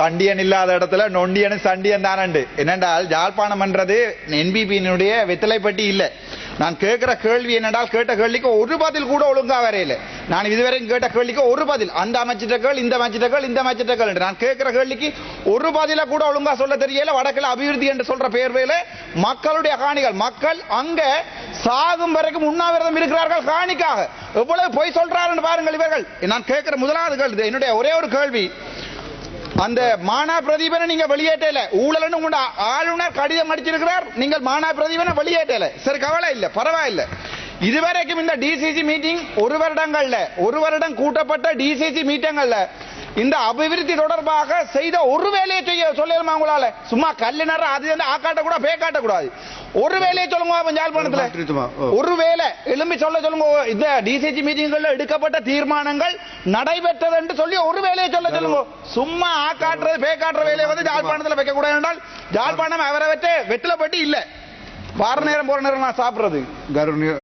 சண்டியன் இல்லாத இடத்துல நொண்டியன் சண்டியன் தானண்டு. என்னென்றால் ஜாழ்ப்பாணம் என்றது என்பிபியினுடைய வெத்தலைப்பட்டி இல்லை. நான் கேட்கிற கேள்வி என்னென்றால் கேட்ட கேள்விக்கு ஒரு பதில் கூட ஒழுங்கா வரையில. நான் இதுவரைக்கும் கேட்ட கேள்விக்கு ஒரு பதில். அந்த அமைச்சிட்ட கேள் இந்த அமைச்சிட்ட கேள் இந்த அமைச்சிட்ட கேள் நான் கேட்கிற கேள்விக்கு ஒரு பதில கூட ஒழுங்கா சொல்ல தெரியல. வடக்கில் அபிவிருத்தி என்று சொல்ற பேர்வையில மக்களுடைய காணிகள். மக்கள் அங்க சாகும் வரைக்கும் உண்ணாவிரதம் இருக்கிறார்கள் காணிக்காக. எவ்வளவு பொய் சொல்றாருன்னு பாருங்கள் இவர்கள். நான் கேட்கிற முதலாவது கேள்வி என்னுடைய ஒரே ஒரு கேள்வி. அந்த மானா பிரதீபனை நீங்க வெளியேற்றல. ஊழல்னு உங்க ஆளுநர் கடிதம் அடிச்சிருக்கிறார். நீங்கள் மானா பிரதீபனை வெளியேற்றல. சரி கவலை இல்ல பரவாயில்ல. இதுவரைக்கும் இந்த டிசிசி மீட்டிங் ஒரு வருடங்கள்ல ஒரு வருடம் கூட்டப்பட்ட டிசிசி மீட்டிங்கள்ல இந்த அபிவிருத்தி தொடர்பாக செய்த ஒரு வேலையை செய்ய சொல்லலாமா உங்களால? சும்மா கல்லுநர் அது வந்து ஆக்காட்ட கூட பே காட்டக்கூடாது. ஒரு வேலையை சொல்லுங்க அப்ப யாழ்ப்பாணத்துல ஒரு வேலை எழும்பி சொல்ல சொல்லுங்க இந்த டிசிஜி மீட்டிங்கள்ல எடுக்கப்பட்ட தீர்மானங்கள் நடைபெற்றது என்று சொல்லி ஒரு வேலையை சொல்ல சொல்லுங்க. சும்மா ஆ காட்டுறது பே காட்டுற வேலையை வந்து யாழ்ப்பாணத்துல வைக்க கூடாது என்றால் யாழ்ப்பாணம் அவரை வெட்ட வெட்டில பட்டி இல்ல. வார நேரம் போற நேரம் நான் சாப்பிடுறது.